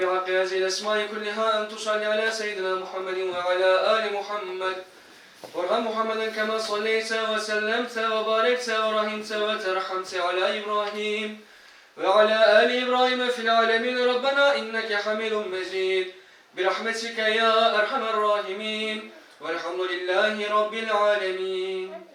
نسألك بحق هذه الأسماء كلها أن تصلي على سيدنا محمد وعلى آل محمد. وارحم محمدا كما صليت وسلمت وباركت ورحمت وترحمت على إبراهيم وعلى آل إبراهيم في العالمين. ربنا إنك حميد مجيد. برحمتك يا أرحم الراحمين. والحمد لله رب العالمين.